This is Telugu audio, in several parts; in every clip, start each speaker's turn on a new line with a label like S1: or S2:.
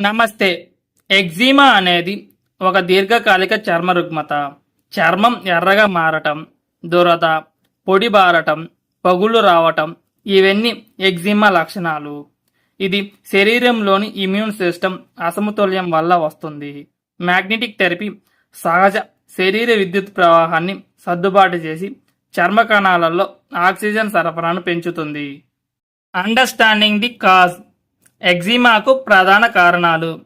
S1: నమస్తే. ఎగ్జిమా అనేది ఒక దీర్ఘకాలిక చర్మ రుగ్మత చర్మం ఎర్రగా మారటం దురద పొడి బారటం పగుళ్ళు రావటం ఇవన్నీ ఎగ్జిమా లక్షణాలు. ఇది శరీరంలోని ఇమ్యూన్ సిస్టమ్ అసమతుల్యం వల్ల వస్తుంది. మ్యాగ్నెటిక్ థెరపీ సహజ శరీర విద్యుత్ ప్రవాహాన్ని సర్దుబాటు చేసి చర్మ కణాలలో ఆక్సిజన్ సరఫరాను పెంచుతుంది. Understanding the cause. ఎగ్జిమాకు ప్రధాన కారణాలు.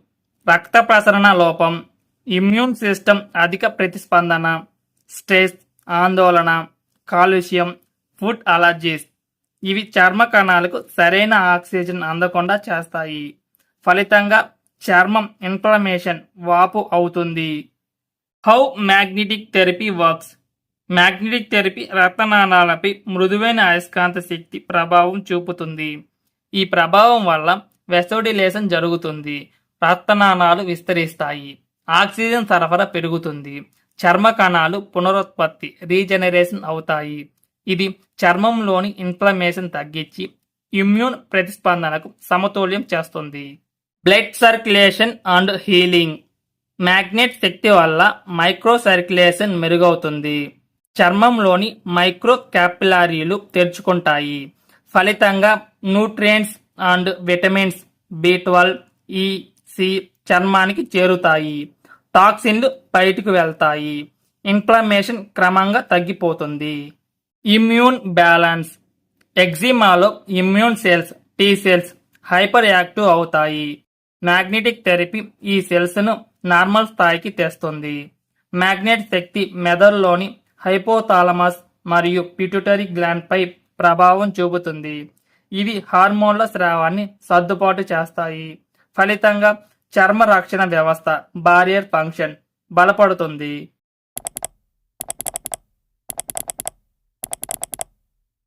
S1: రక్త ప్రసరణ లోపం ఇమ్యూన్ సిస్టమ్ అధిక ప్రతిస్పందన స్ట్రెస్ ఆందోళన కాలుష్యం ఫుడ్ అలర్జీస్. ఇవి చర్మ కణాలకు సరైన ఆక్సిజన్ అందకుండా చేస్తాయి. ఫలితంగా చర్మం ఇన్ఫ్లమేషన్ వాపు అవుతుంది. How magnetic therapy works. Magnetic therapy రక్తనాళాలపై మృదువైన అయస్కాంత శక్తి ప్రభావం చూపుతుంది. ఈ ప్రభావం వల్ల వెసోడిలేషన్ జరుగుతుంది. రక్తనాళాలు విస్తరిస్తాయి. ఆక్సిజన్ సరఫరా పెరుగుతుంది. చర్మ కణాలు పునరుత్పత్తి రీజనరేషన్ అవుతాయి. ఇది చర్మంలోని ఇన్ఫ్లమేషన్ తగ్గించి ఇమ్యూన్ ప్రతిస్పందనకు సమతుల్యం చేస్తుంది. Blood circulation and healing. Magnet శక్తి వల్ల మైక్రో సర్క్యులేషన్ మెరుగవుతుంది. చర్మంలోని మైక్రో క్యాపిలారీలు తెరుచుకుంటాయి. ఫలితంగా nutrients and vitamins B twelve E C చర్మానికి చేరుతాయి. టాక్సిన్లు బయటకు వెళ్తాయి. ఇన్ఫ్లమేషన్ క్రమంగా తగ్గిపోతుంది. Immune balance. ఎగ్జిమాలో immune cells T cells hyper active అవుతాయి. మ్యాగ్నెటిక్ థెరపీ ఈ సెల్స్ను నార్మల్ స్థాయికి తెస్తుంది. మ్యాగ్నెట్ శక్తి మెదడులోని హైపోథాలమస్ మరియు పిట్యూటరీ గ్లాండ్పై ప్రభావం చూపుతుంది. ఇవి హార్మోన్ల స్రావాన్ని సర్దుబాటు చేస్తాయి. ఫలితంగా చర్మ రక్షణ వ్యవస్థ బారియర్ ఫంక్షన్ బలపడుతుంది.